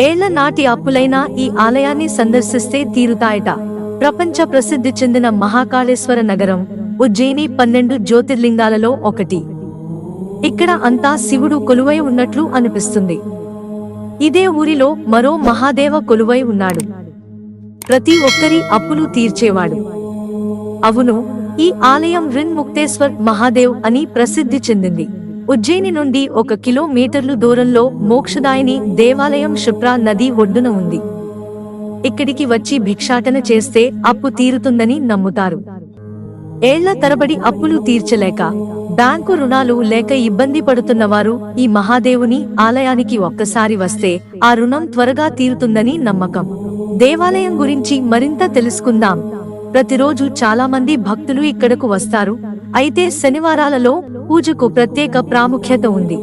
ఏళ్ళ నాటి అప్పులైనా ఈ ఆలయాన్ని సందర్శిస్తే తీరుతాయట. ప్రపంచ ప్రసిద్ధి చెందిన మహాకాళేశ్వర నగరం ఉజ్జయిని పన్నెండు జ్యోతిర్లింగాలలో ఒకటి. ఇక్కడ అంతా శివుడు కొలువై ఉన్నట్లు అనిపిస్తుంది. ఇదే ఊరిలో మరో మహాదేవ కొలువై ఉన్నాడు. ప్రతి ఒక్కరి అప్పులు తీర్చేవాడు. అవును ఈ ఆలయం రిన్ ముక్తేశ్వర్ మహాదేవ్ అని ప్రసిద్ధి చెందింది. ఉజ్జయిని నుండి ఒక కిలోమీటర్లు దూరంలో మోక్షదాయిని దేవాలయం శుప్రా నది ఒడ్డున ఉంది. ఇక్కడికి వచ్చి భిక్షాటన చేస్తే అప్పు తీరుతుందని నమ్ముతారు. ఏళ్ళ తరబడి అప్పులు తీర్చలేక బ్యాంకు రుణాలు లేక ఇబ్బంది పడుతున్నవారు ఈ మహాదేవుని ఆలయానికి ఒక్కసారి వస్తే ఆ రుణం త్వరగా తీరుతుందని నమ్మకం. దేవాలయం గురించి మరింత తెలుసుకుందాం. ప్రతిరోజు చాలా మంది భక్తులు ఇక్కడకు వస్తారు. అయితే శనివారాలలో పూజకు ప్రత్యేక ప్రాముఖ్యత ఉంది.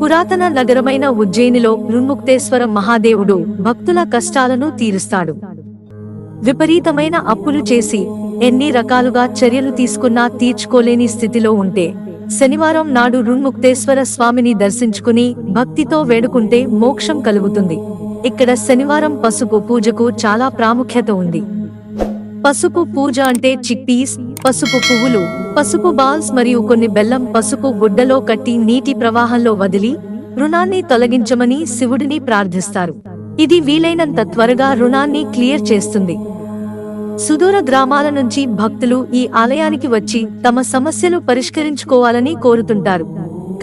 పురాతన నగరమైన ఉజ్జయినిలో రున్ముక్తేశ్వర మహాదేవుడు భక్తుల కష్టాలను తీరుస్తాడు. విపరీతమైన అప్పులు చేసి ఎన్ని రకాలుగా చర్యలు తీసుకున్నా తీర్చుకోలేని స్థితిలో ఉంటే శనివారం నాడు రున్ముక్తేశ్వర స్వామిని దర్శించుకుని భక్తితో వేడుకుంటే మోక్షం కలుగుతుంది. ఇక్కడ శనివారం పసుపు పూజకు చాలా ప్రాముఖ్యత ఉంది. పసుపు పూజ అంటే చిక్పీస్ పసుపు పువ్వులు పసుపు బాల్స్ మరియు కొన్ని బెల్లం పసుపు గుడ్డలో కట్టి నీటి ప్రవాహంలో వదిలి రుణాన్ని తొలగించమని శివుడిని ప్రార్థిస్తారు. ఇది వీలైనంత త్వరగా రుణాన్ని క్లియర్ చేస్తుంది. సుదూర గ్రామాల నుంచి భక్తులు ఈ ఆలయానికి వచ్చి తమ సమస్యలు పరిష్కరించుకోవాలని కోరుతుంటారు.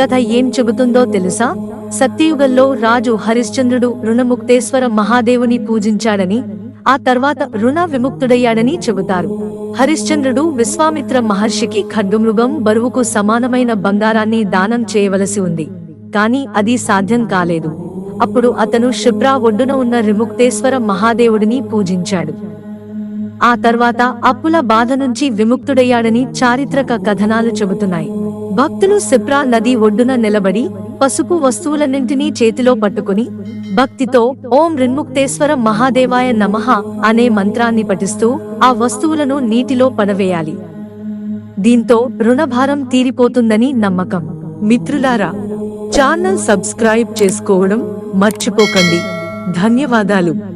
కథ ఏం చెబుతుందో తెలుసా? సత్యయుగంలో రాజు హరిశ్చంద్రుడు రుణముక్తేశ్వర మహాదేవుని పూజించాడని ఆ తర్వాత రుణ విముక్తుడయ్యాడని చెబుతారు. హరిశ్చంద్రుడు విశ్వామిత్ర మహర్షికి ఖడ్గమృగం బరువుకు సమానమైన బంగారాన్ని దానం చేయవలసి ఉంది. కాని అది సాధ్యం కాలేదు. అప్పుడు అతను శుభ్రా ఒడ్డున ఉన్న రిముక్తేశ్వర మహాదేవుడిని పూజించాడు. ఆ తర్వాత అప్పుల బాధ నుంచి విముక్తుడయ్యాడని చారిత్రక కథనాలు చెబుతున్నాయి. భక్తులు శిప్రా నది ఒడ్డున నిలబడి పసుపు వస్తువులన్నింటినీ చేతిలో పట్టుకుని భక్తితో ఓం రిన్ముక్తేశ్వర మహాదేవాయ నమః అనే మంత్రాన్ని పఠిస్తూ ఆ వస్తువులను నీటిలో పడవేయాలి. దీంతో రుణభారం తీరిపోతుందని నమ్మకం. మిత్రులారా ఛానల్ సబ్స్క్రైబ్ చేసుకోవడం మర్చిపోకండి. ధన్యవాదాలు.